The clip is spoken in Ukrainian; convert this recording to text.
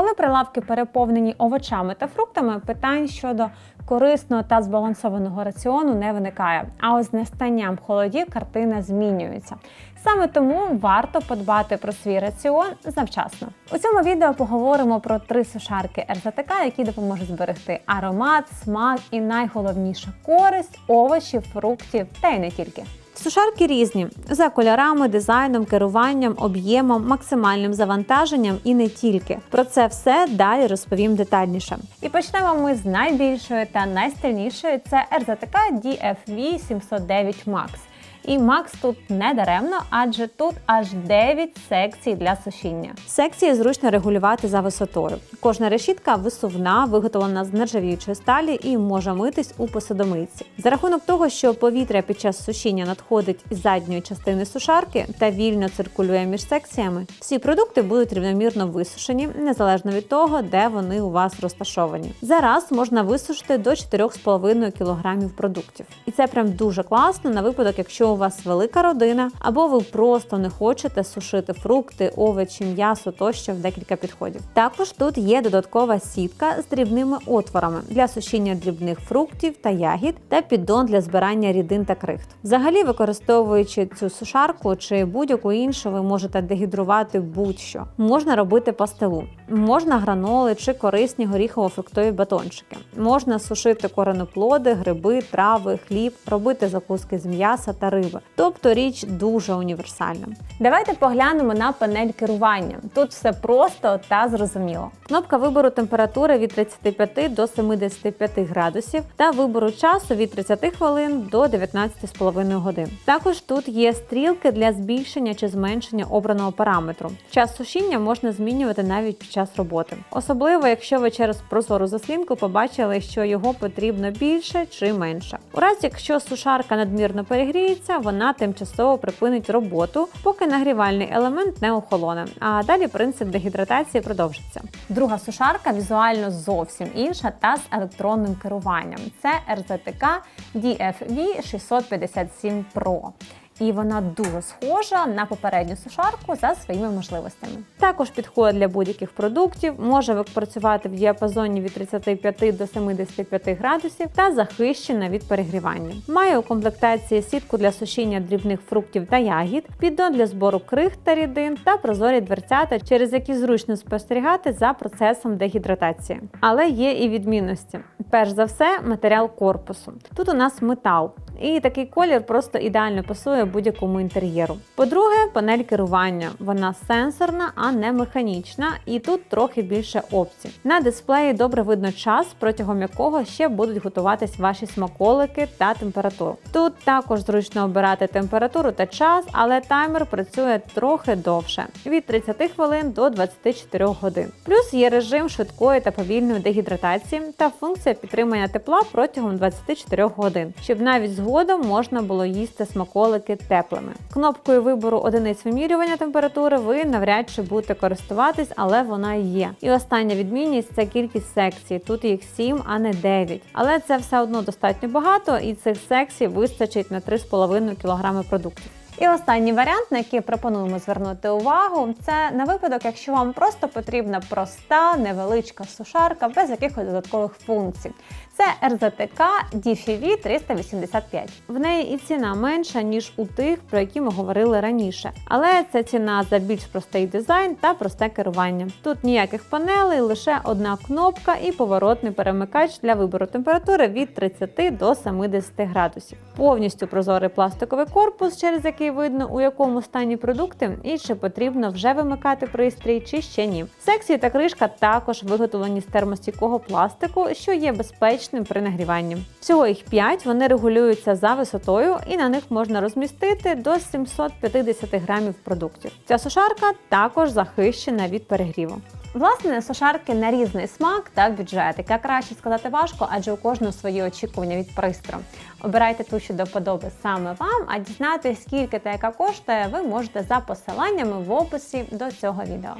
Коли прилавки переповнені овочами та фруктами, питань щодо корисного та збалансованого раціону не виникає. А ось з настанням холодів картина змінюється. Саме тому варто подбати про свій раціон завчасно. У цьому відео поговоримо про три сушарки РЗТК, які допоможуть зберегти аромат, смак і найголовніше користь овочів, фруктів та й не тільки. Сушарки різні за кольорами, дизайном, керуванням, об'ємом, максимальним завантаженням і не тільки. Про це все далі розповім детальніше. І почнемо ми з найбільшої та найстильнішої це RZTK DFV 709 Max. І Макс тут не даремно, адже тут аж 9 секцій для сушіння. Секції зручно регулювати за висотою. Кожна решітка висувна, виготовлена з нержавіючої сталі і може митись у посудомийці. За рахунок того, що повітря під час сушіння надходить із задньої частини сушарки та вільно циркулює між секціями, всі продукти будуть рівномірно висушені, незалежно від того, де вони у вас розташовані. Зараз можна висушити до 4,5 кг продуктів. І це прям дуже класно на випадок, якщо у вас велика родина, або ви просто не хочете сушити фрукти, овочі, м'ясо тощо в декілька підходів. Також тут є додаткова сітка з дрібними отворами для сушіння дрібних фруктів та ягід та піддон для збирання рідин та крихт. Взагалі, використовуючи цю сушарку чи будь-яку іншу, ви можете дегідрувати будь-що. Можна робити пастилу, можна граноли чи корисні горіхово-фруктові батончики. Можна сушити кореноплоди, гриби, трави, хліб, робити закуски з м'яса та риби. Тобто річ дуже універсальна. Давайте поглянемо на панель керування. Тут все просто та зрозуміло. Кнопка вибору температури від 35 до 75 градусів та вибору часу від 30 хвилин до 19,5 годин. Також тут є стрілки для збільшення чи зменшення обраного параметру. Час сушіння можна змінювати навіть під час роботи, особливо якщо ви через прозору заслінку побачили, що його потрібно більше чи менше. У разі, якщо сушарка надмірно перегріється, вона тимчасово припинить роботу, поки нагрівальний елемент не охолоне. А далі принцип дегідратації продовжиться. Друга сушарка візуально зовсім інша та з електронним керуванням. Це RZTK DFV 657 Pro і вона дуже схожа на попередню сушарку за своїми можливостями. Також підходить для будь-яких продуктів, може працювати в діапазоні від 35 до 75 градусів та захищена від перегрівання. Має у комплектації сітку для сушіння дрібних фруктів та ягід, піддон для збору крихт та рідин та прозорі дверцята, через які зручно спостерігати за процесом дегідратації. Але є і відмінності. Перш за все, матеріал корпусу. Тут у нас метал, і такий колір просто ідеально пасує будь-якому інтер'єру. По-друге, панель керування. Вона сенсорна, а не механічна, і тут трохи більше опцій. На дисплеї добре видно час, протягом якого ще будуть готуватись ваші смаколики та температуру. Тут також зручно обирати температуру та час, але таймер працює трохи довше від 30 хвилин до 24 годин. Плюс є режим швидкої та повільної дегідратації та функція підтримання тепла протягом 24 годин, щоб навіть згодом можна було їсти смаколики теплими. Кнопкою вибору одиниць вимірювання температури ви навряд чи будете користуватись, але вона є. І остання відмінність це кількість секцій. Тут їх 7, а не 9. Але це все одно достатньо багато, і цих секцій вистачить на 3,5 кг продуктів. І останній варіант, на який пропонуємо звернути увагу, це на випадок, якщо вам просто потрібна проста невеличка сушарка без якихось додаткових функцій. Це RZTK DFV 385. В неї і ціна менша, ніж у тих, про які ми говорили раніше. Але це ціна за більш простий дизайн та просте керування. Тут ніяких панелей, лише одна кнопка і поворотний перемикач для вибору температури від 30 до 70 градусів. Повністю прозорий пластиковий корпус, через який видно, у якому стані продукти, і чи потрібно вже вимикати пристрій, чи ще ні. Секції та кришка також виготовлені з термостійкого пластику, що є безпечним при нагріванні. Всього їх 5, вони регулюються за висотою, і на них можна розмістити до 750 грамів продуктів. Ця сушарка також захищена від перегріву. Власне, сушарки на різний смак та бюджет, яке краще сказати важко, адже у кожного свої очікування від пристрою. Обирайте ту, що до вподоби саме вам, а дізнатися, скільки та яка коштує, ви можете за посиланнями в описі до цього відео.